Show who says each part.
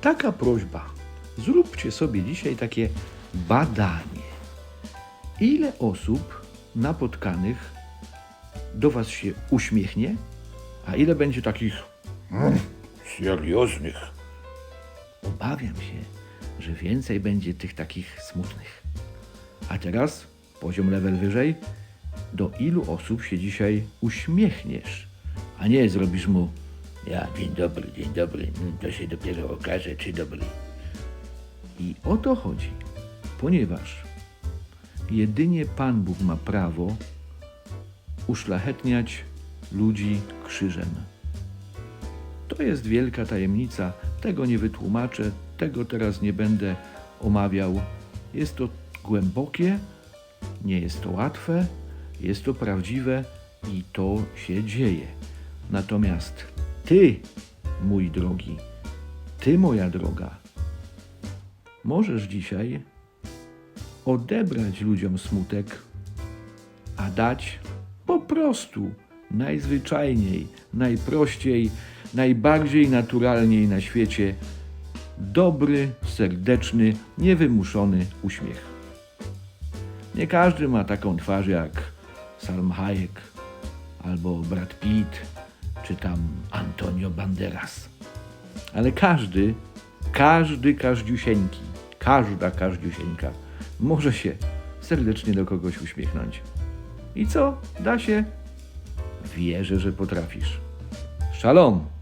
Speaker 1: taka prośba. Zróbcie sobie dzisiaj takie badanie. Ile osób napotkanych do Was się uśmiechnie, a ile będzie takich mm, serioznych? Obawiam się, że więcej będzie tych takich smutnych. A teraz poziom level wyżej. Do ilu osób się dzisiaj uśmiechniesz, a nie zrobisz mu ja, dzień dobry, dzień dobry, mm, to się dopiero okaże, czy dobry. I o to chodzi, ponieważ jedynie Pan Bóg ma prawo uszlachetniać ludzi krzyżem. To jest wielka tajemnica, tego nie wytłumaczę, tego teraz nie będę omawiał. Jest to głębokie, nie jest to łatwe, jest to prawdziwe i to się dzieje. Natomiast ty, mój drogi, ty, moja droga, możesz dzisiaj odebrać ludziom smutek, a dać po prostu najzwyczajniej, najprościej, najbardziej naturalniej na świecie dobry, serdeczny, niewymuszony uśmiech. Nie każdy ma taką twarz jak Salm Hayek albo Brad Pitt czy tam Antonio Banderas. Ale każdy, każdy każdziusieńki, każda każdziusieńka może się serdecznie do kogoś uśmiechnąć. I co? Da się? Wierzę, że potrafisz. Shalom!